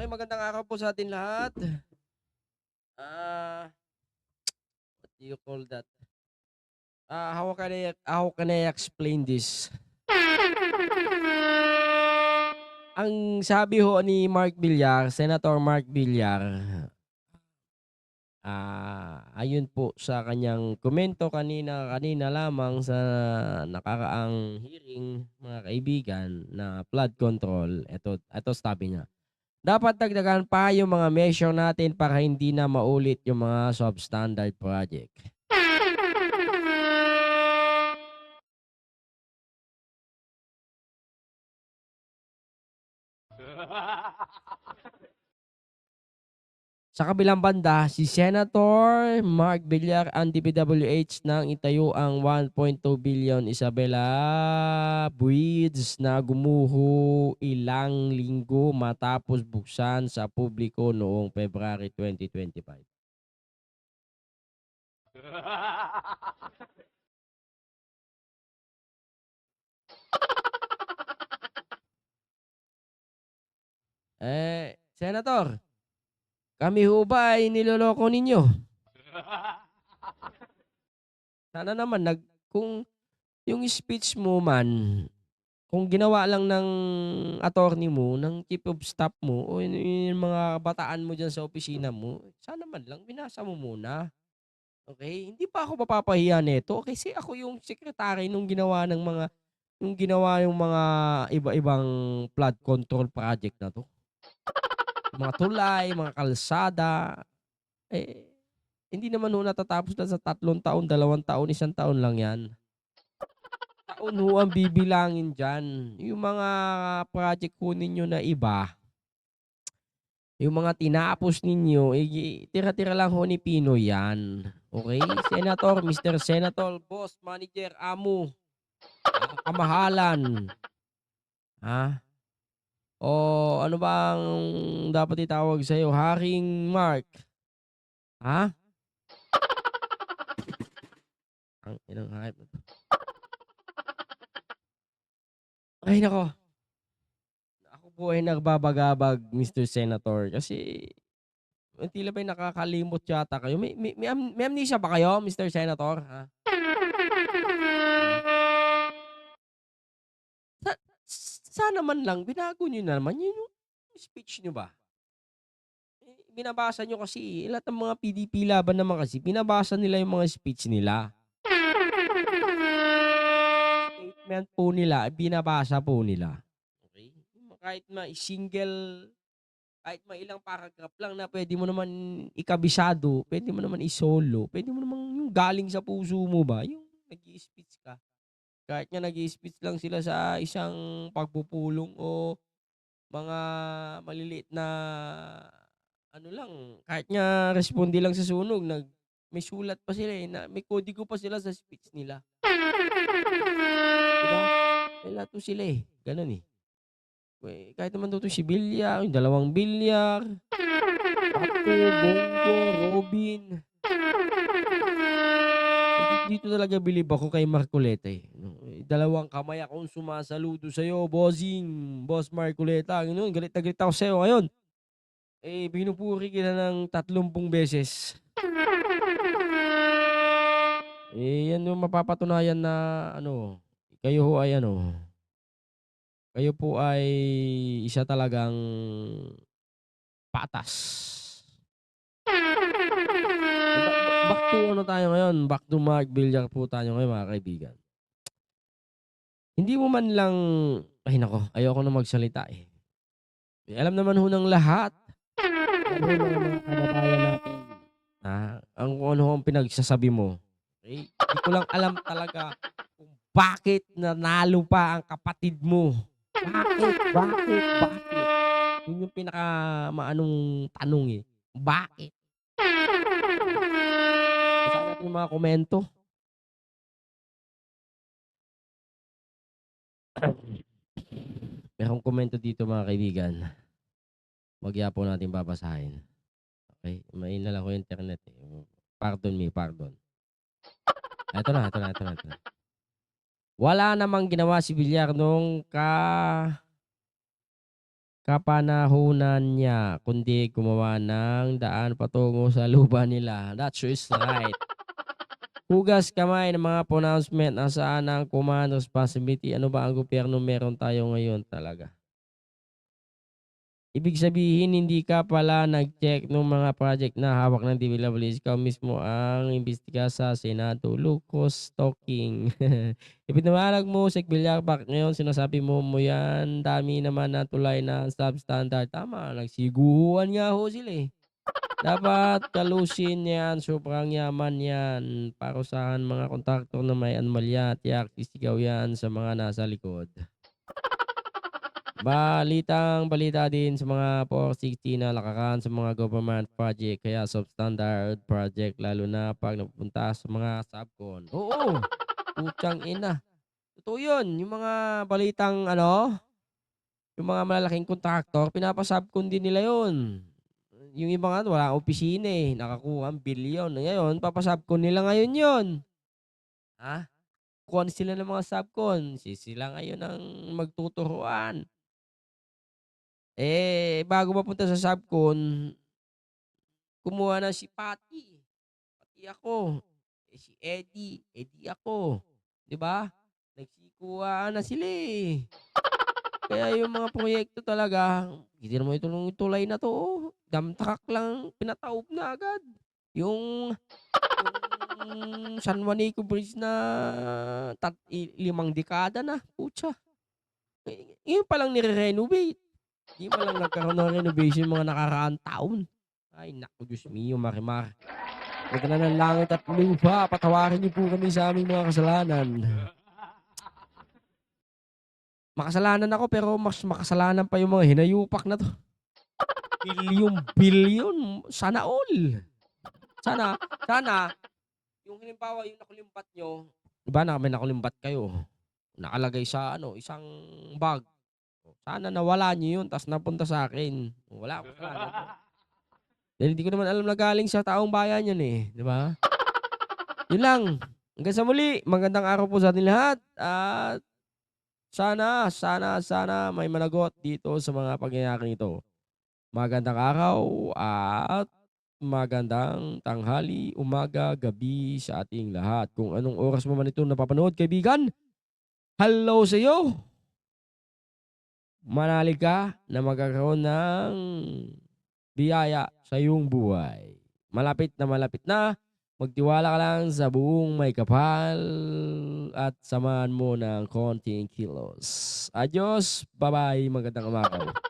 Okay, magandang araw po sa atin lahat. Ah, what do you call that? Ah, how can I how can I explain this? Ang sabi ho ni Mark Villar, Senator Mark Villar, ah, ayun po sa kanyang komento kanina kanina lamang sa nakaraang hearing mga kaibigan na flood control. Ito ito sabi niya. Dapat dagdagan pa yung mga measure natin para hindi na maulit yung mga substandard project. Sa kabilang banda, si Senator Mark Villar ang DPWH nang itayo ang 1.2 billion Isabela Bridge na gumuho ilang linggo matapos buksan sa publiko noong February 2025. Eh, Senator, kami ho ba ay niloloko ninyo? Sana naman nag kung yung speech mo man, kung ginawa lang ng attorney mo, ng chief of staff mo, o yun, yung mga bataan mo dyan sa opisina mo, sana man lang binasa mo muna. Okay? Hindi pa ako mapapahiya nito kasi ako yung secretary nung ginawa ng mga yung ginawa yung mga iba-ibang flood control project na to. Mga tulay, mga kalsada, eh, hindi naman ho natatapos na sa tatlong taon, dalawang taon, isang taon lang yan. Taon ho ang bibilangin dyan. Yung mga project ho ninyo na iba, yung mga tinapos ninyo, eh, tira-tira lang ho ni Pino yan. Okay? Senator, Mr. Senator, boss, manager, amo, ah, kamahalan. Ha? O ano bang dapat itawag sa'yo? Haring Mark. Ha? Ang inang hype na to. Ay nako. Ako po ay nagbabagabag, Mr. Senator, kasi tila ba'y nakakalimot yata kayo. May, may, may, am- may amnesia ba kayo, Mr. Senator? Ha? Sa, sana man lang, binago nyo na naman yun yung speech nyo ba? Eh, binabasa nyo kasi, lahat ng mga PDP laban naman kasi, binabasa nila yung mga speech nila. Statement po nila, binabasa po nila. Okay? Kahit ma single, kahit ma ilang paragraph lang na pwede mo naman ikabisado, pwede mo naman isolo, pwede mo naman yung galing sa puso mo ba, yung nag speech ka. Kahit nga nag speech lang sila sa isang pagpupulong o mga maliliit na ano lang, kahit nga responde lang sa sunog, nag may sulat pa sila eh, na, may kodigo pa sila sa speech nila. Diba? May lahat po sila eh. Ganun eh. Eh, kahit naman doon si Bilyar, yung dalawang Bilyar, Pato, Bongo, Robin. Dito talaga bilib ako kay Marcoleta eh. Eh, Dalawang kamay akong sumasaludo sa'yo, bossing, boss Marcoleta. Ganun, galit na galit ako sa'yo ngayon. Eh, binupuri kita ng tatlumpung beses. Eh, yan yung mapapatunayan na ano, kayo ho ay ano, kayo po ay isa talagang patas. Back to ano tayo ngayon, back to Mark Villar po tayo ngayon mga kaibigan. Hindi mo man lang, ay nako, ayoko na magsalita eh. Eh, alam naman ho ng lahat. Alam ho ng kababayan natin. Ha? Ang ano ang pinagsasabi mo. Okay? Hindi ko lang alam talaga kung bakit nanalo pa ang kapatid mo. Bakit? Bakit? Bakit? Yun yung pinaka maanong tanong eh. Bakit? Yung mga komento. Merong komento dito mga kaibigan. Magya po natin babasahin. Okay? May na lang ko yung internet eh. Pardon me, pardon. Ito na, ito na, ito na, ito na. Wala namang ginawa si Villar nung ka kapanahunan niya kundi gumawa ng daan patungo sa lupa nila. That's is right. Hugas kamay ng mga pronouncement nasaan ang command responsibility. Ano ba ang gobyerno meron tayo ngayon talaga? Ibig sabihin hindi ka pala nag-check ng mga project na hawak ng DPWH. Ikaw mismo ang imbestiga sa Senado. Lucas talking. Ipinawalag mo sa Bilyakbak ngayon sinasabi mo mo yan dami naman na tulay na substandard. Tama, nagsiguan nga ho sila eh. Dapat kalusin yan, sobrang yaman yan. Parusahan mga kontraktor na may anomalya. Tiyak, sisigaw yan sa mga nasa likod. Balitang balita din sa mga 460 na lakaran sa mga government project kaya substandard project lalo na pag napupunta sa mga subcon. Oo, putang ina. Totoo yun, yung mga balitang ano, yung mga malalaking kontraktor, pinapasubcon din nila yun. Yung iba nga wala opisina eh, nakakuha ang bilyon. Ngayon, papasubcon nila ngayon yun. Ha? Kuha na sila ng mga subcon. Si- Sila ngayon ang magtuturuan. Eh, bago mapunta sa subcon, kumuha na si Patty. Pati ako. Eh, si Eddie. Eddie ako. 'Di ba? Nagsikuhaan na sila eh. Kaya yung mga proyekto talaga, hindi naman ito nung tulay na to. Damtrak lang, pinataob na agad. Yung, yung San Juanico Bridge na tat, limang dekada na. Pucha. Eh, Ngayon pa lang nire-renovate. Hindi pa lang nagkaroon ng renovation mga nakaraang taon. Ay, naku, Diyos mio, marimar. Magana ng langit at lupa, patawarin niyo po kami sa aming mga kasalanan. Makasalanan ako pero mas makasalanan pa yung mga hinayupak na to. Bilyon, bilyon. Sana all. Sana, sana, yung halimbawa yung nakulimbat nyo, di ba na may nakulimbat kayo, nakalagay sa ano, isang bag. Sana nawala nyo yun, tapos napunta sa akin. Wala ako kasalanan. Dahil hindi ko naman alam na galing sa taong bayan yun eh. Di ba? Yun lang. Hanggang sa muli, magandang araw po sa ating lahat. At sana, sana, sana may managot dito sa mga pangyayaring ito. Magandang araw at magandang tanghali, umaga, gabi sa ating lahat. Kung anong oras mo man ito napapanood, kaibigan, hello sa iyo. Manalig ka na magkakaroon ng biyaya sa iyong buhay. Malapit na malapit na. Magtiwala ka lang sa buong may kapal at samahan mo ng konting kilos. Adios. Bye-bye. Magandang umaga.